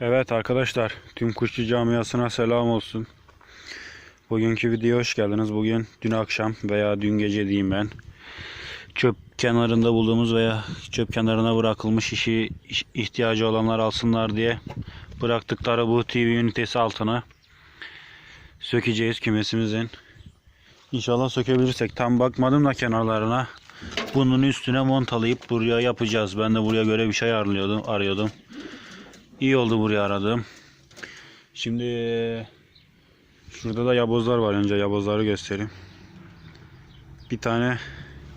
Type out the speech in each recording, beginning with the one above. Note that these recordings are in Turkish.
Evet arkadaşlar, tüm kuşçu camiasına selam olsun. Bugünkü videoya hoş geldiniz. Bugün dün akşam veya dün gece diyeyim ben. Çöp kenarında bulduğumuz veya çöp kenarına bırakılmış işi iş- ihtiyacı olanlar alsınlar diye bıraktıkları bu TV ünitesi altına sökeceğiz kümesimizin. İnşallah sökebilirsek. Tam bakmadım da kenarlarına. Bunun üstüne montalayıp buraya yapacağız. Ben de buraya göre bir şey arıyordum. arıyordum. İyi oldu buraya aradım. Şimdi şurada da yabozlar var. Önce yabozları göstereyim. Bir tane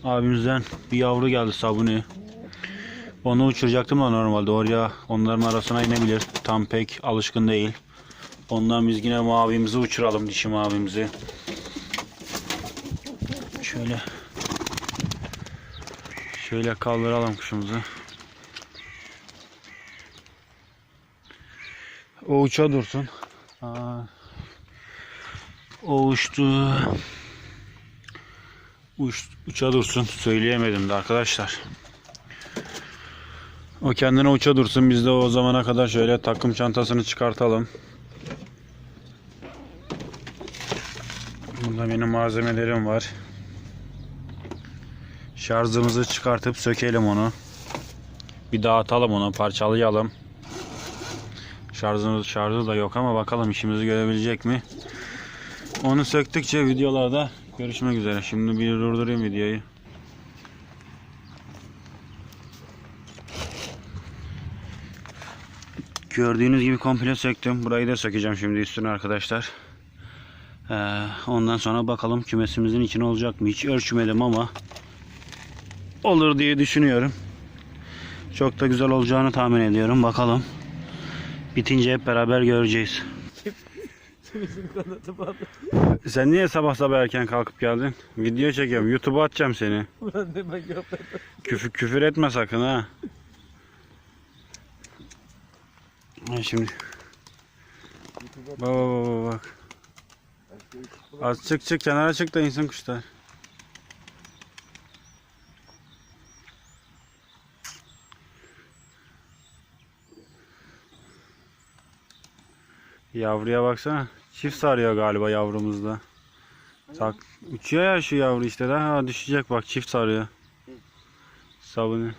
abimizden bir yavru geldi sabuni. Onu uçuracaktım da normalde oraya onların arasına inebilir. Tam pek alışkın değil. Ondan biz yine mavimizi uçuralım dişi mavimizi. Şöyle şöyle kaldıralım kuşumuzu. O uça dursun. Aa, o uçtu. Uç, uça dursun. Söyleyemedim de arkadaşlar. O kendine uça dursun. Biz de o zamana kadar şöyle takım çantasını çıkartalım. Burada benim malzemelerim var. Şarjımızı çıkartıp sökelim onu. Bir dağıtalım onu, parçalayalım. Şarjımız şarjı da yok ama bakalım işimizi görebilecek mi? Onu söktükçe videolarda görüşmek üzere. Şimdi bir durdurayım videoyu. Gördüğünüz gibi komple söktüm. Burayı da sökeceğim şimdi üstüne arkadaşlar. Ee, ondan sonra bakalım kümesimizin içine olacak mı? Hiç ölçmedim ama olur diye düşünüyorum. Çok da güzel olacağını tahmin ediyorum. Bakalım. Bitince hep beraber göreceğiz. Sen niye sabah sabah erken kalkıp geldin? Video çekiyorum. YouTube'a atacağım seni. Küfür, küfür etme sakın ha. Şimdi. Bak bak bak. Az çık çık kenara çık da insin kuşlar. Yavruya baksana. Çift sarıyor galiba yavrumuzda. Tak, uçuyor ya şu yavru işte de. Ha düşecek bak çift sarıyor. Sabunu.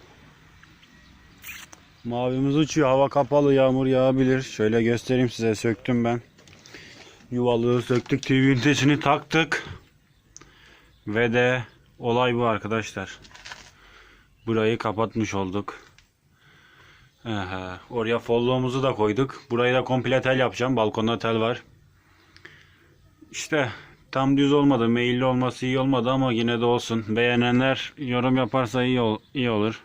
Mavimiz uçuyor. Hava kapalı. Yağmur yağabilir. Şöyle göstereyim size. Söktüm ben. Yuvalığı söktük. TV ünitesini taktık. Ve de olay bu arkadaşlar. Burayı kapatmış olduk. Aha, oraya folloğumuzu da koyduk. Burayı da komple tel yapacağım. Balkonda tel var. İşte tam düz olmadı. Meyilli olması iyi olmadı ama yine de olsun. Beğenenler yorum yaparsa iyi, ol- iyi olur.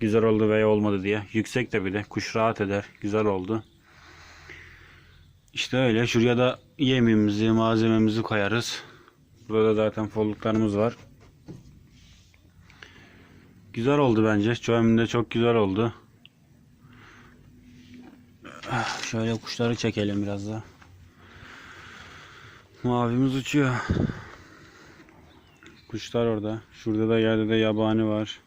Güzel oldu veya olmadı diye. Yüksek de bir de. Kuş rahat eder. Güzel oldu. İşte öyle. Şuraya da yemimizi, malzememizi koyarız. Burada zaten folluklarımız var. Güzel oldu bence. Çoğumunda de çok güzel oldu. Şöyle kuşları çekelim biraz da. Mavimiz uçuyor. Kuşlar orada. Şurada da yerde de yabani var.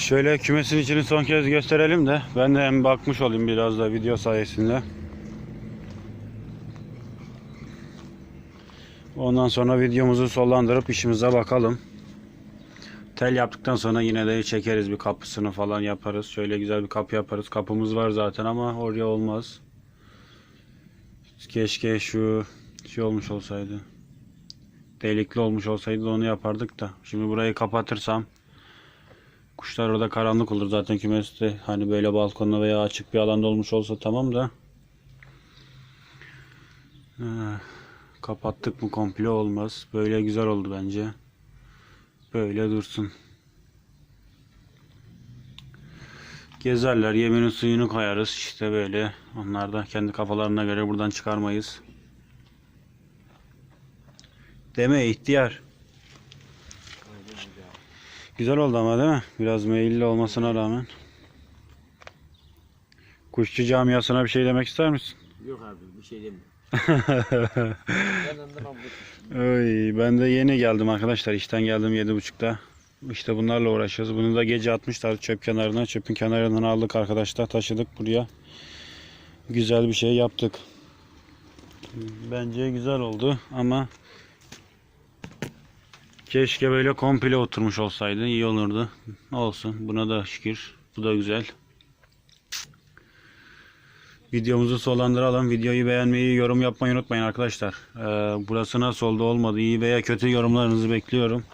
Şöyle kümesin içini son kez gösterelim de ben de hem bakmış olayım biraz da video sayesinde. Ondan sonra videomuzu sonlandırıp işimize bakalım. Tel yaptıktan sonra yine de çekeriz bir kapısını falan yaparız. Şöyle güzel bir kapı yaparız. Kapımız var zaten ama oraya olmaz. Keşke şu şey olmuş olsaydı. Delikli olmuş olsaydı onu yapardık da. Şimdi burayı kapatırsam kuşlar orada karanlık olur zaten kümeste. Hani böyle balkonda veya açık bir alanda olmuş olsa tamam da. Ah. Kapattık mı komple olmaz. Böyle güzel oldu bence. Böyle dursun. Gezerler. Yeminin suyunu koyarız. İşte böyle. Onlar da kendi kafalarına göre buradan çıkarmayız. Deme ihtiyar. Güzel oldu ama değil mi? Biraz meyilli olmasına rağmen. Kuşçu camiasına bir şey demek ister misin? Yok abi bir şey demiyorum. Oy, ben de yeni geldim arkadaşlar. İşten geldim 7.30'da. İşte bunlarla uğraşıyoruz. Bunu da gece atmışlar çöp kenarına. Çöpün kenarından aldık arkadaşlar. Taşıdık buraya. Güzel bir şey yaptık. Bence güzel oldu ama keşke böyle komple oturmuş olsaydı. iyi olurdu. Olsun. Buna da şükür. Bu da güzel. Videomuzu sonlandıralım. Videoyu beğenmeyi, yorum yapmayı unutmayın arkadaşlar. Ee, burası nasıl oldu olmadı iyi veya kötü yorumlarınızı bekliyorum.